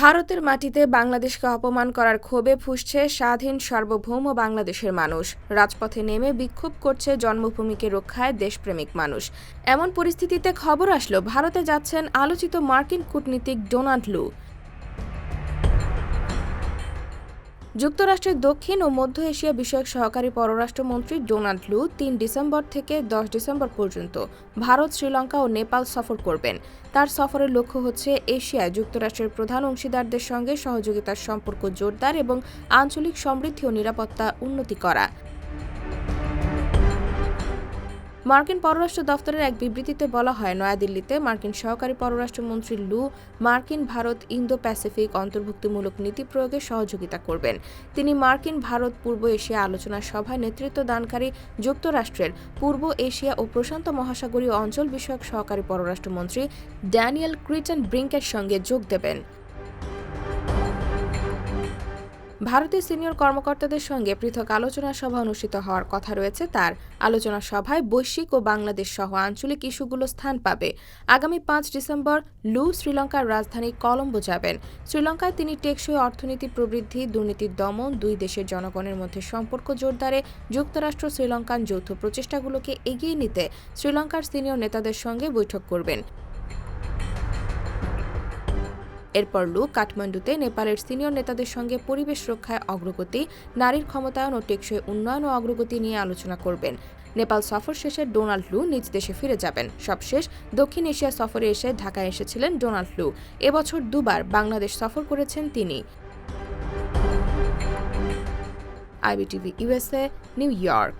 ভারতের মাটিতে বাংলাদেশকে অপমান করার ক্ষোভে ফুসছে স্বাধীন সার্বভৌম বাংলাদেশের মানুষ। রাজপথে নেমে বিক্ষোভ করছে জন্মভূমিকে রক্ষায় দেশপ্রেমিক মানুষ। এমন পরিস্থিতিতে খবর আসলো, ভারতে যাচ্ছেন আলোচিত মার্কিন কূটনীতিক ডোনাল্ড লু। যুক্তরাষ্ট্রের দক্ষিণ ও মধ্য এশিয়া বিষয়ক সহকারী পররাষ্ট্রমন্ত্রী ডোনাল্ড লু তিন ডিসেম্বর থেকে দশ ডিসেম্বর পর্যন্ত ভারত, শ্রীলঙ্কা ও নেপাল সফর করবেন। তার সফরের লক্ষ্য হচ্ছে এশিয়ায় যুক্তরাষ্ট্রের প্রধান অংশীদারদের সঙ্গে সহযোগিতার সম্পর্ক জোরদার এবং আঞ্চলিক সমৃদ্ধি ও নিরাপত্তা উন্নতি করা। মার্কিন পররাষ্ট্র দফতরের এক বিবৃতিতে বলা হয়, নয়াদিল্লিতে মার্কিন সহকারী পররাষ্ট্রমন্ত্রী লু মার্কিন ভারত ইন্দো প্যাসিফিক অন্তর্ভুক্তিমূলক নীতি প্রয়োগে সহযোগিতা করবেন। তিনি মার্কিন ভারত পূর্ব এশিয়া আলোচনা সভায় নেতৃত্ব দানকারী যুক্তরাষ্ট্রের পূর্ব এশিয়া ও প্রশান্ত মহাসাগরীয় অঞ্চল বিষয়ক সহকারী পররাষ্ট্রমন্ত্রী ড্যানিয়েল ক্রিটন ব্রিঙ্কের সঙ্গে যোগ দেবেন। ভারতের সিনিয়র কর্মকর্তাদের সঙ্গে পৃথক আলোচনা সভা অনুষ্ঠিত হওয়ার কথা রয়েছে তার। আলোচনা সভায় বৈশ্বিক ও বাংলাদেশ সহ আঞ্চলিক ইস্যুগুলো স্থান পাবে। আগামী পাঁচ ডিসেম্বর লু, শ্রীলঙ্কার রাজধানী কলম্বো যাবেন। শ্রীলঙ্কায় তিনি টেকসই অর্থনীতি প্রবৃদ্ধি, দুর্নীতির দমন, দুই দেশের জনগণের মধ্যে সম্পর্ক জোরদারে, যুক্তরাষ্ট্র, শ্রীলঙ্কান যৌথ প্রচেষ্টাগুলোকে এগিয়ে নিতে শ্রীলঙ্কার সিনিয়র নেতাদের সঙ্গে বৈঠক করবেন। এরপর লু কাঠমান্ডুতে নেপালের সিনিয়র নেতাদের সঙ্গে পরিবেশ রক্ষায় অগ্রগতি, নারীর ক্ষমতায়ন ও টেকসই উন্নয়ন ও অগ্রগতি নিয়ে আলোচনা করবেন। নেপাল সফর শেষে ডোনাল্ড লু নিজ দেশে ফিরে যাবেন। সবশেষ, দক্ষিণ এশিয়া সফরে এসে ঢাকায় এসেছিলেন ডোনাল্ড লু। এবছর দুবার বাংলাদেশ সফর করেছেন তিনি। IBTV USA New York.